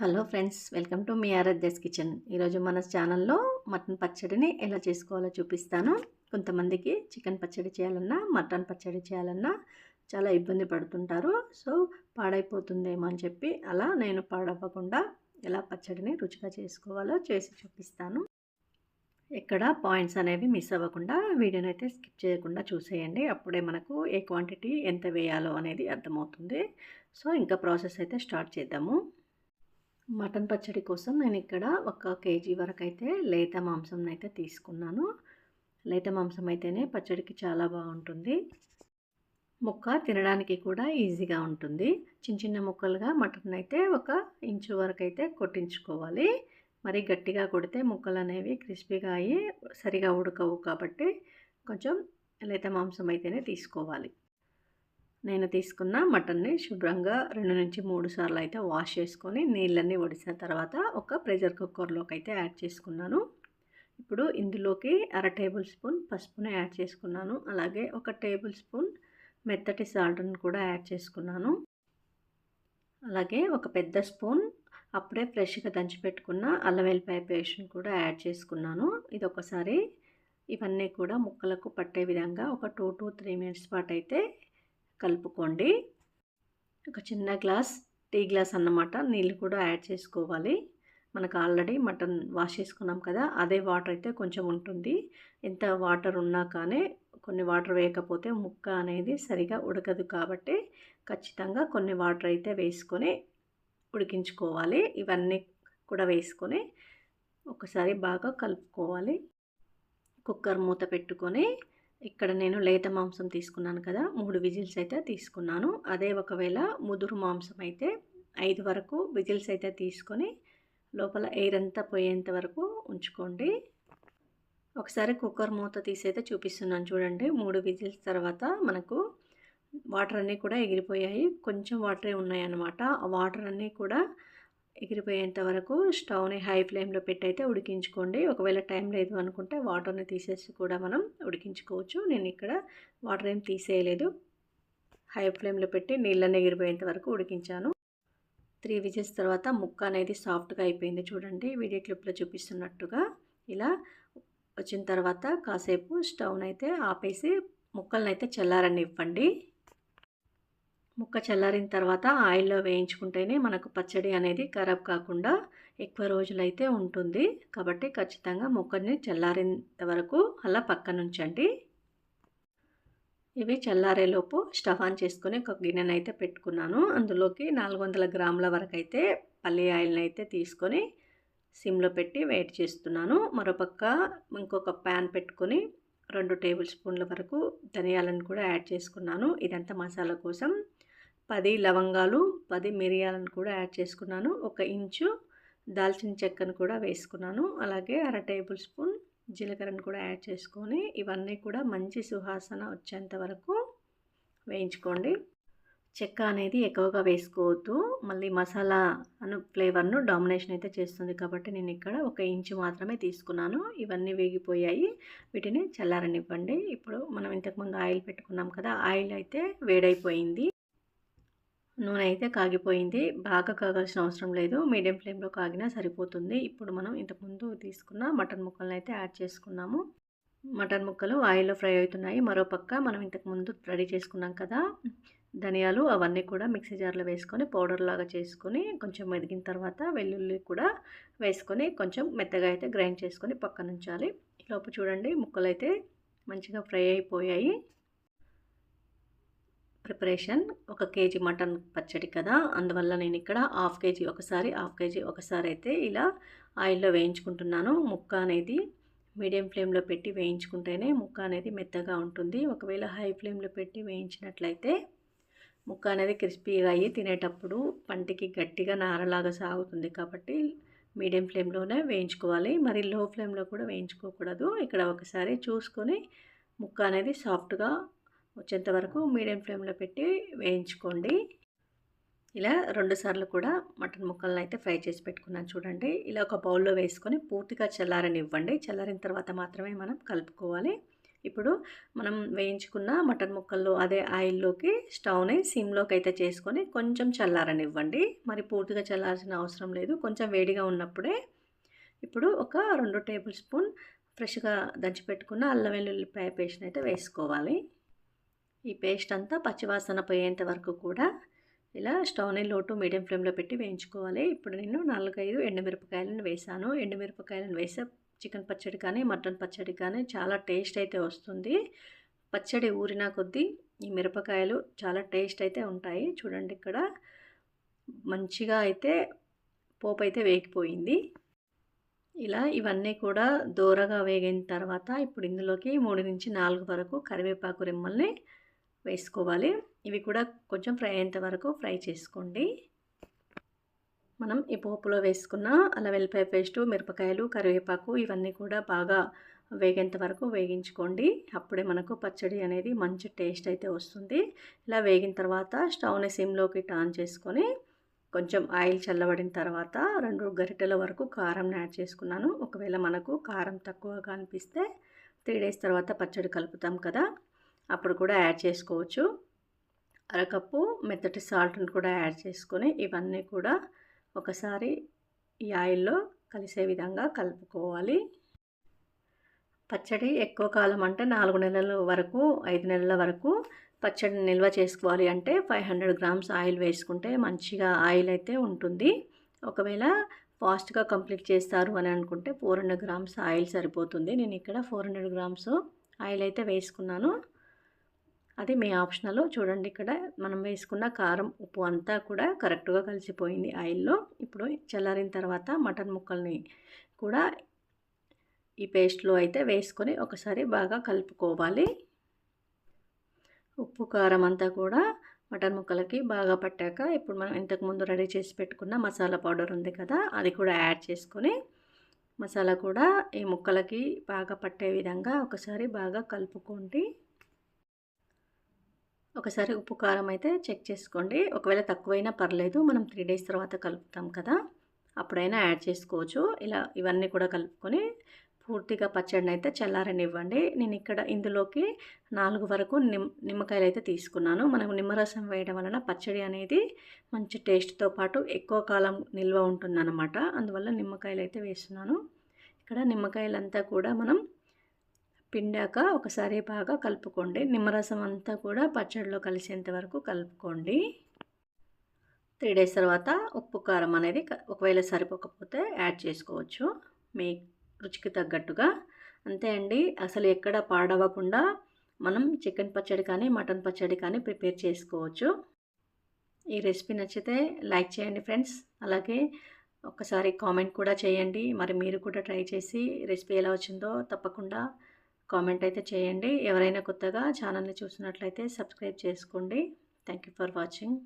Hello friends welcome to మీ Aaradhya's kitchen. ఈరోజు మన ఛానల్లో మటన్ పచ్చడిని ఎలా చేసుకోవాలో చూపిస్తాను. కొంతమందికి చికెన్ పచ్చడి చేయాలన్నా మటన్ పచ్చడి చేయాలన్నా చాలా ఇబ్బంది పడుతుంటారు. సో పాడైపోతుందేమో అని చెప్పి అలా నేను పాడవ్వకుండా ఎలా పచ్చడిని రుచిగా చేసుకోవాలో చేసి చూపిస్తాను. ఎక్కడ పాయింట్స్ అనేవి మిస్ అవ్వకుండా వీడియోని అయితే స్కిప్ చేయకుండా చూసేయండి. అప్పుడే మనకు ఏ క్వాంటిటీ ఎంత వేయాలో అనేది అర్థమవుతుంది. సో ఇంకా ప్రాసెస్ అయితే స్టార్ట్ చేద్దాము. మటన్ పచ్చడి కోసం నేను ఇక్కడ ఒక కేజీ వరకు అయితే లేత మాంసం అయితే తీసుకున్నాను. లేత మాంసం అయితేనే పచ్చడికి చాలా బాగుంటుంది. ముక్క తినడానికి కూడా ఈజీగా ఉంటుంది. చిన్న చిన్న ముక్కలుగా మటన్ అయితే ఒక ఇంచు వరకు అయితే కొట్టించుకోవాలి. మరి గట్టిగా కొడితే ముక్కలు అనేవి క్రిస్పీగా అయ్యి సరిగా ఉడకవు కాబట్టి కొంచెం లేత మాంసం అయితేనే తీసుకోవాలి. నేను తీసుకున్న మటన్ని శుభ్రంగా రెండు నుంచి మూడు సార్లు అయితే వాష్ చేసుకొని నీళ్ళన్నీ వడిసిన తర్వాత ఒక ప్రెషర్ కుక్కర్లోకి అయితే యాడ్ చేసుకున్నాను. ఇప్పుడు ఇందులోకి అర టేబుల్ స్పూన్ పసుపుని యాడ్ చేసుకున్నాను. అలాగే ఒక టేబుల్ స్పూన్ మెత్తటి సాల్ట్ని కూడా యాడ్ చేసుకున్నాను. అలాగే ఒక పెద్ద స్పూన్ అప్పుడే ఫ్రెష్గా దంచి పెట్టుకున్న అల్లం వెల్లిపాయ పేస్ట్ని కూడా యాడ్ చేసుకున్నాను. ఇది ఒకసారి ఇవన్నీ కూడా ముక్కలకు పట్టే విధంగా ఒక టూ టు త్రీ మినిట్స్ పాటు అయితే కలుపుకోండి. ఒక చిన్న గ్లాస్ టీ గ్లాస్ అన్నమాట నీళ్ళు కూడా యాడ్ చేసుకోవాలి. మనకు ఆల్రెడీ మటన్ వాష్ చేసుకున్నాం కదా అదే వాటర్ అయితే కొంచెం ఉంటుంది. ఎంత వాటర్ ఉన్నా కానీ కొన్ని వాటర్ వేయకపోతే ముక్క అనేది సరిగా ఉడకదు కాబట్టి ఖచ్చితంగా కొన్ని వాటర్ అయితే వేసుకొని ఉడికించుకోవాలి. ఇవన్నీ కూడా వేసుకొని ఒకసారి బాగా కలుపుకోవాలి. కుక్కర్ మూత పెట్టుకొని ఇక్కడ నేను లేత మాంసం తీసుకున్నాను కదా మూడు విజిల్స్ అయితే తీసుకున్నాను. అదే ఒకవేళ ముదురు మాంసం అయితే ఐదు వరకు విజిల్స్ అయితే తీసుకొని లోపల ఎయిర్ అంతా పోయేంత వరకు ఉంచుకోండి. ఒకసారి కుక్కర్ మూత తీసి అయితే చూపిస్తున్నాను చూడండి. మూడు విజిల్స్ తర్వాత మనకు వాటర్ అన్నీ కూడా ఎగిరిపోయాయి. కొంచెం వాటరే ఉన్నాయన్నమాట. ఆ వాటర్ అన్నీ కూడా ఎగిరిపోయేంత వరకు స్టవ్ని హై ఫ్లేమ్లో పెట్టి అయితే ఉడికించుకోండి. ఒకవేళ టైం లేదు అనుకుంటే వాటర్ని తీసేసి కూడా మనం ఉడికించుకోవచ్చు. నేను ఇక్కడ వాటర్ ఏం తీసేయలేదు. హై ఫ్లేమ్లో పెట్టి నీళ్ళని ఎగిరిపోయేంత వరకు ఉడికించాను. త్రీ విజిల్స్ తర్వాత ముక్క అనేది సాఫ్ట్గా అయిపోయింది చూడండి. వీడియో క్లిప్లో చూపిస్తున్నట్టుగా ఇలా వచ్చిన తర్వాత కాసేపు స్టవ్ని అయితే ఆపేసి ముక్కలను అయితే చల్లారని ఇవ్వండి ముక్క చల్లారిన తర్వాత ఆయిల్లో వేయించుకుంటేనే మనకు పచ్చడి అనేది ఖరాబ్ కాకుండా ఎక్కువ రోజులైతే ఉంటుంది. కాబట్టి ఖచ్చితంగా ముక్కని చల్లారేంత వరకు అలా పక్కన ఉంచండి. ఇవి చల్లారేలోపు స్టవ్ ఆన్ చేసుకొని ఒక గిన్నెను అయితే పెట్టుకున్నాను. అందులోకి నాలుగు వందల గ్రాముల వరకు అయితే పల్లి ఆయిల్ని అయితే తీసుకొని సిమ్లో పెట్టి వెయిట్ చేస్తున్నాను. మరోపక్క ఇంకొక ప్యాన్ పెట్టుకొని రెండు టేబుల్ స్పూన్ల వరకు ధనియాలను కూడా యాడ్ చేసుకున్నాను. ఇదంతా మసాలా కోసం. పది లవంగాలు పది మిరియాలను కూడా యాడ్ చేసుకున్నాను. ఒక ఇంచు దాల్చిన చెక్కను కూడా వేసుకున్నాను. అలాగే అర టేబుల్ స్పూన్ జీలకర్రను కూడా యాడ్ చేసుకొని ఇవన్నీ కూడా మంచి సువాసన వచ్చేంత వరకు వేయించుకోండి. చెక్క అనేది ఎక్కువగా వేసుకోవద్దు. మళ్ళీ మసాలా అను ఫ్లేవర్ను డామినేషన్ అయితే చేస్తుంది కాబట్టి నేను ఇక్కడ ఒక ఇంచు మాత్రమే తీసుకున్నాను. ఇవన్నీ వేగిపోయాయి. వీటిని చల్లారనివ్వండి. ఇప్పుడు మనం ఇంతకుముందు ఆయిల్ పెట్టుకున్నాం కదా ఆయిల్ అయితే వేడైపోయింది. నూనె అయితే కాగిపోయింది. బాగా కాగాల్సిన అవసరం లేదు. మీడియం ఫ్లేమ్లో కాగినా సరిపోతుంది. ఇప్పుడు మనం ఇంతకుముందు తీసుకున్న మటన్ ముక్కలను అయితే యాడ్ చేసుకున్నాము. మటన్ ముక్కలు ఆయిల్లో ఫ్రై అవుతున్నాయి. మరోపక్క మనం ఇంతకుముందు రెడీ చేసుకున్నాం కదా ధనియాలు అవన్నీ కూడా మిక్సీ జార్లో వేసుకొని పౌడర్ లాగా చేసుకొని కొంచెం మెదిగిన తర్వాత వెల్లుల్లి కూడా వేసుకొని కొంచెం మెత్తగా అయితే గ్రైండ్ చేసుకొని పక్కన ఉంచాలి. లోపు చూడండి ముక్కలు అయితే మంచిగా ఫ్రై అయిపోయాయి. ప్రిపరేషన్ ఒక కేజీ మటన్ పచ్చడి కదా. అందువల్ల నేను ఇక్కడ హాఫ్ కేజీ ఒకసారి హాఫ్ కేజీ ఒకసారి అయితే ఇలా ఆయిల్లో వేయించుకుంటున్నాను. ముక్క అనేది మీడియం ఫ్లేమ్లో పెట్టి వేయించుకుంటేనే ముక్క అనేది మెత్తగా ఉంటుంది. ఒకవేళ హై ఫ్లేమ్లో పెట్టి వేయించినట్లయితే ముక్క అనేది క్రిస్పీగా అయ్యి తినేటప్పుడు పంటికి గట్టిగా నారలాగా సాగుతుంది కాబట్టి మీడియం ఫ్లేమ్లోనే వేయించుకోవాలి. మరి లో ఫ్లేమ్లో కూడా వేయించుకోకూడదు. ఇక్కడ ఒకసారి చూసుకొని ముక్క అనేది సాఫ్ట్గా వచ్చేంత వరకు మీడియం ఫ్లేమ్లో పెట్టి వేయించుకోండి. ఇలా రెండు సార్లు కూడా మటన్ ముక్కలను అయితే ఫ్రై చేసి పెట్టుకున్నాను చూడండి. ఇలా ఒక బౌల్లో వేసుకొని పూర్తిగా చల్లారనివ్వండి. చల్లారిన తర్వాత మాత్రమే మనం కలుపుకోవాలి. ఇప్పుడు మనం వేయించుకున్న మటన్ ముక్కల్లో అదే ఆయిల్లోకి స్టవ్ని సిమ్లోకి అయితే చేసుకొని కొంచెం చల్లారనివ్వండి. మరి పూర్తిగా చల్లాల్సిన అవసరం లేదు. కొంచెం వేడిగా ఉన్నప్పుడే ఇప్పుడు ఒక రెండు టేబుల్ స్పూన్ ఫ్రెష్గా దంచిపెట్టుకున్న అల్లం వెల్లుల్లిపాయ పేస్ట్ అయితే వేసుకోవాలి. ఈ పేస్ట్ అంతా పచ్చివాసన పోయేంత వరకు కూడా ఇలా స్టవ్ని లోటు మీడియం ఫ్లేమ్లో పెట్టి వేయించుకోవాలి. ఇప్పుడు నేను నాలుగైదు ఎండుమిరపకాయలను వేసాను. ఎండుమిరపకాయలను వేసే చికెన్ పచ్చడి కానీ మటన్ పచ్చడి కానీ చాలా టేస్ట్ అయితే వస్తుంది. పచ్చడి ఊరిన కొద్దీ ఈ మిరపకాయలు చాలా టేస్ట్ అయితే ఉంటాయి. చూడండి ఇక్కడ మంచిగా అయితే పోపు అయితే వేగిపోయింది. ఇలా ఇవన్నీ కూడా దూరగా వేగిన తర్వాత ఇప్పుడు ఇందులోకి మూడు నుంచి నాలుగు వరకు కరివేపాకు రెమ్మల్ని వేసుకోవాలి. ఇవి కూడా కొంచెం ఫ్రై అయ్యేంత వరకు ఫ్రై చేసుకోండి. మనం ఈ పోపులో వేసుకున్న అలా వెల్లిపాయ పేస్టు మిరపకాయలు కరివేపాకు ఇవన్నీ కూడా బాగా వేగేంత వరకు వేగించుకోండి. అప్పుడే మనకు పచ్చడి అనేది మంచి టేస్ట్ అయితే వస్తుంది. ఇలా వేగిన తర్వాత స్టవ్ని సిమ్లోకి టర్న్ చేసుకొని కొంచెం ఆయిల్ చల్లబడిన తర్వాత రెండు గరిటెల వరకు కారం యాడ్ చేసుకున్నాను. ఒకవేళ మనకు కారం తక్కువగా అనిపిస్తే త్రీ డేస్ తర్వాత పచ్చడి కలుపుతాం కదా. అప్పుడు కూడా యాడ్ చేసుకోవచ్చు. అరకప్పు మెత్తటి సాల్ట్ని కూడా యాడ్ చేసుకొని ఇవన్నీ కూడా ఒకసారి ఈ ఆయిల్లో కలిసే విధంగా కలుపుకోవాలి. పచ్చడి ఎక్కువ కాలం అంటే నాలుగు నెలల వరకు ఐదు నెలల వరకు పచ్చడిని నిల్వ చేసుకోవాలి అంటే ఫైవ్ హండ్రెడ్ గ్రామ్స్ ఆయిల్ వేసుకుంటే మంచిగా ఆయిల్ అయితే ఉంటుంది. ఒకవేళ ఫాస్ట్గా కంప్లీట్ చేస్తారు అని అనుకుంటే ఫోర్ హండ్రెడ్ గ్రామ్స్ ఆయిల్ సరిపోతుంది. నేను ఇక్కడ ఫోర్ హండ్రెడ్ గ్రామ్స్ ఆయిల్ అయితే వేసుకున్నాను. అది మీ ఆప్షనల్ చూడండి ఇక్కడ మనం వేసుకున్న కారం ఉప్పు అంతా కూడా కరెక్ట్గా కలిసిపోయింది ఆయిల్లో. ఇప్పుడు చల్లారిన తర్వాత మటన్ ముక్కల్ని కూడా ఈ పేస్ట్లో అయితే వేసుకొని ఒకసారి బాగా కలుపుకోవాలి. ఉప్పు కారం అంతా కూడా మటన్ ముక్కలకి బాగా పట్టాక ఇప్పుడు మనం ఇంతకుముందు రెడీ చేసి పెట్టుకున్న మసాలా పౌడర్ ఉంది కదా అది కూడా యాడ్ చేసుకొని మసాలా కూడా ఈ ముక్కలకి బాగా పట్టే విధంగా ఒకసారి బాగా కలుపుకోండి. ఒకసారి ఉప్పు కారం అయితే చెక్ చేసుకోండి. ఒకవేళ తక్కువైనా పర్లేదు మనం త్రీ డేస్ తర్వాత కలుపుతాం కదా. అప్పుడైనా యాడ్ చేసుకోవచ్చు. ఇలా ఇవన్నీ కూడా కలుపుకొని పూర్తిగా పచ్చడిని అయితే చల్లారనివ్వండి. నేను ఇక్కడ ఇందులోకి నాలుగు వరకు నిమ్ నిమ్మకాయలు అయితే తీసుకున్నాను. మనకు నిమ్మరసం వేయడం వలన పచ్చడి అనేది మంచి టేస్ట్తో పాటు ఎక్కువ కాలం నిల్వ ఉంటుందన్నమాట. అందువల్ల నిమ్మకాయలు అయితే వేస్తున్నాను. ఇక్కడ నిమ్మకాయలంతా కూడా మనం పిండాక ఒకసారి బాగా కలుపుకోండి. నిమ్మరసం అంతా కూడా పచ్చడిలో కలిసేంత వరకు కలుపుకోండి. త్రీ డేస్ తర్వాత ఉప్పు కారం అనేది ఒకవేళ సరిపోకపోతే యాడ్ చేసుకోవచ్చు. మీ రుచికి తగ్గట్టుగా. అంతే అండి. అసలు ఎక్కడ పాడవకుండా మనం చికెన్ పచ్చడి కానీ మటన్ పచ్చడి కానీ ప్రిపేర్ చేసుకోవచ్చు. ఈ రెసిపీ నచ్చితే లైక్ చేయండి ఫ్రెండ్స్. అలాగే ఒకసారి కామెంట్ కూడా చేయండి. మరి మీరు కూడా ట్రై చేసి రెసిపీ ఎలా వచ్చిందో తప్పకుండా కామెంట్ అయితే చేయండి. ఎవరైనా కొత్తగా ఛానల్ని చూసినట్లయితే సబ్స్క్రైబ్ చేసుకోండి. Thank you for watching